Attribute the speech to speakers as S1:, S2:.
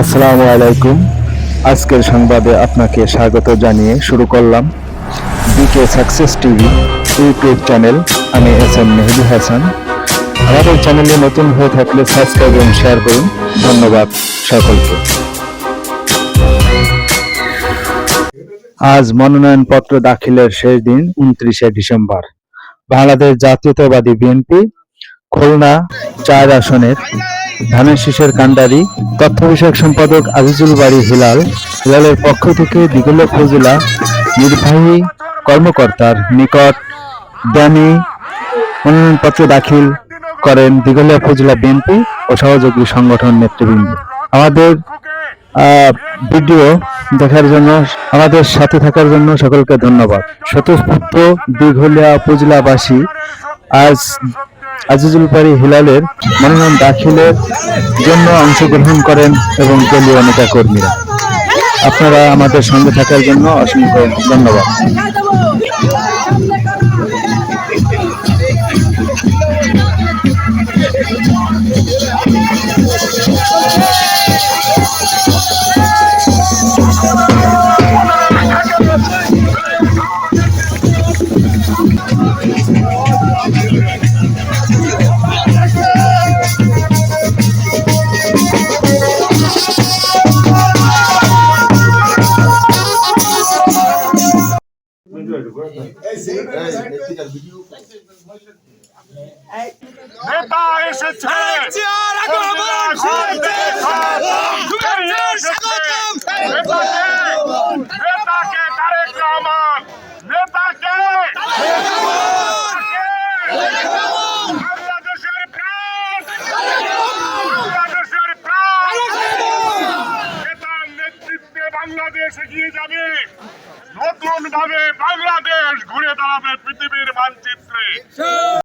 S1: আসসালামু আলাইকুম। আজকের সংবাদে আপনাকে স্বাগত জানিয়ে শুরু করলাম BK success TV YouTube channel আমি এস এম মেহেদি হাসান। আমাদের চ্যানেলে নতুন হয়ে থাকলে সাবস্ক্রাইব এবং শেয়ার করুন। ধন্যবাদ সকলকে। আজ মনোনয়নপত্র দাখিলের শেষ দিন, উনত্রিশে ডিসেম্বর। বাংলাদেশ জাতীয়তাবাদী বিএনপি, খুলনা চার আসনের ধানের শীষের কাণ্ডারি, তথ্য বিষয়ক সম্পাদক আজিজুল বাড়ি হিলাল, হিলালের পক্ষ থেকে দিগুলো উপজেলা নির্বাহী কর্মকর্তার নিকট দানি মনোনয়নপত্র দাখিল করেন দিঘলিয়া উপজেলা বিএনপি ও সহযোগী সংগঠন নেতৃবৃন্দ। আমাদের ভিডিও দেখার জন্য, আমাদের সাথে থাকার জন্য সকলকে ধন্যবাদ। স্বতঃস্ফূর্ত দিঘলিয়া উপজেলাবাসী, আজ আজিজুল পারি হিলালের মনোনয়ন দাখিলের জন্য অংশগ্রহণ করেন এবং দলীয় নেতা কর্মীরা আপনারা আমাদের সঙ্গে থাকার জন্য অসংখ্য ধন্যবাদ।
S2: নেতা এসেছে নেতাকে তারেক রহমান নেতাকে যাবে। নতুন ভাবে দাঁড়াবে পৃথিবীর মানচিত্রে।